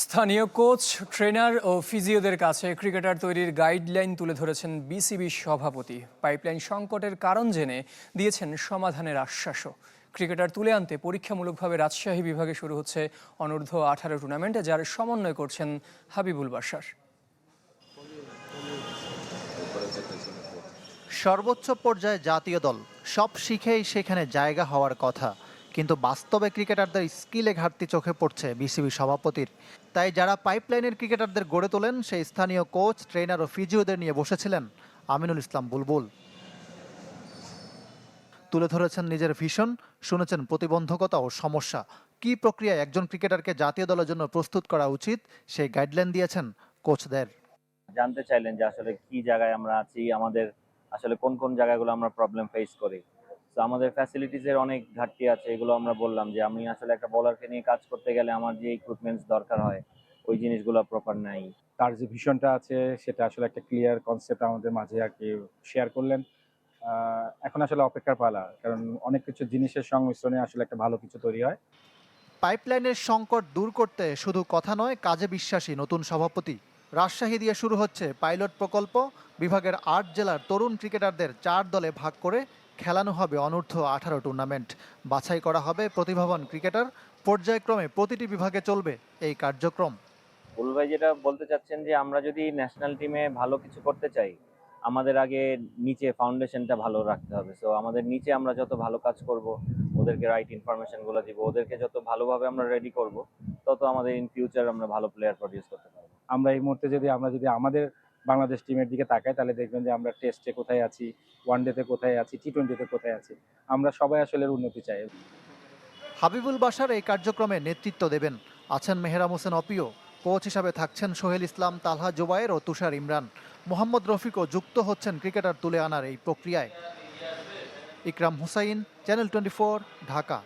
স্থানীয় coach, trainer ও ফিজিওদের কাছে cricketer তৈরির গাইডলাইন তুলে ধরেছেন বিসিবি সভাপতি। পাইপলাইন সংকটের কারণ জেনে দিয়েছেন সমাধানের আশ্বাসও। ক্রিকেটার তুলে আনতে পরীক্ষামূলকভাবে রাজশাহী বিভাগে শুরু হচ্ছে অনূর্ধ্ব আঠারো টুর্নামেন্টে, যার সমন্বয় করছেন হাবিবুল বাশার। সর্বোচ্চ পর্যায়ে জাতীয় দল, সব শিখেই সেখানে জায়গা হওয়ার কথা। কিন্তু বাস্তবে ক্রিকেটারদের স্কিলে ঘাটতি চোখে পড়ছে বিসিবি সভাপতির। তাই যারা পাইপলাইনের ক্রিকেটারদের গড়ে তোলেন, সেই স্থানীয় কোচ, ট্রেনার ও ফিজিওদের নিয়ে বসেছিলেন আমিনুল ইসলাম বুলবুল। তুলে ধরেছেন নিজের ভিশন শুনেছেন প্রতিবন্ধকতা ও সমস্যা। কী প্রক্রিয়ায় একজন ক্রিকেটারকে জাতীয় দলের জন্য প্রস্তুত করা উচিত, সেই গাইডলাইন দিয়েছেন কোচদের। জানতে চাইলেন যে আসলে কি জায়গায় আমরা আছি, আমাদের আসলে কোন কোন জায়গাগুলো আমরা প্রবলেম ফেস করি। তো আমাদের ফ্যাসিলিটিস এর অনেক ঘাটতি আছে এগুলো আমরা বললাম যে আমি আসলে একটা বলারকে নিয়ে কাজ করতে গেলে আমার যে ইকুইপমেন্টস দরকার হয় ওই জিনিসগুলো প্রপার নাই। তার যে ভিশনটা আছে সেটা আসলে একটা ক্লিয়ার কনসেপ্ট আমাদের মাঝে আর কি শেয়ার করলেন। এখন আসলে অপেক্ষার পালা কারণ অনেক কিছু জিনিসের সংমিশ্রণে আসলে একটা ভালো কিছু তৈরি হয়। পাইপলাইনের সংকট দূর করতে শুধু কথা নয় কাজে বিশ্বাসী নতুন সভাপতি। রাজশাহী দিয়ে শুরু হচ্ছে পাইলট প্রকল্প বিভাগের আট জেলার তরুণ ক্রিকেটারদের চার দলে ভাগ করে খেলানো হবে অনূর্ধ্ব আঠারো টুর্নামেন্ট বাছাই করা হবে প্রতিভাবান ক্রিকেটার পর্যায়ক্রমে প্রতিটি বিভাগে চলবে এই কার্যক্রম। বুল ভাই যেটা বলতে চাচ্ছেন যে আমরা যদি ন্যাশনাল টিমে ভালো কিছু করতে চাই আমাদের আগে নিচে ফাউন্ডেশনটা ভালো রাখতে হবে। সো আমাদের নিচে আমরা যত ভালো কাজ করব ওদেরকে রাইট ইনফরমেশনগুলো দিব ওদেরকে যত ভালোভাবে আমরা রেডি করব তত আমাদের ইন ফিউচার আমরা ভালো প্লেয়ার প্রডিউস করতে পারব। আমরা এই মুহূর্তে যদি আমরা যদি আমাদের বাংলাদেশ টিমের দিকে তাকায়, তাহলে দেখবেন যে আমরা টেস্টে কোথায় আছি ওয়ান ডেতে কোথায় আছি টি টোয়েন্টিতে কোথায় আছি, আমরা সবাই আসলে উন্নতি চাই। হাবিবুল বাশার এই কার্যক্রমে নেতৃত্ব দেবেন। আছেন মেহরাম হোসেন অপিও কোচ হিসাবে থাকছেন সোহেল ইসলাম, তালহা জোবায়ের ও তুষার ইমরান। মোহাম্মদ রফিকও যুক্ত হচ্ছেন ক্রিকেটার তুলে আনার এই প্রক্রিয়ায়। Ikram Hussain channel twenty Dhaka.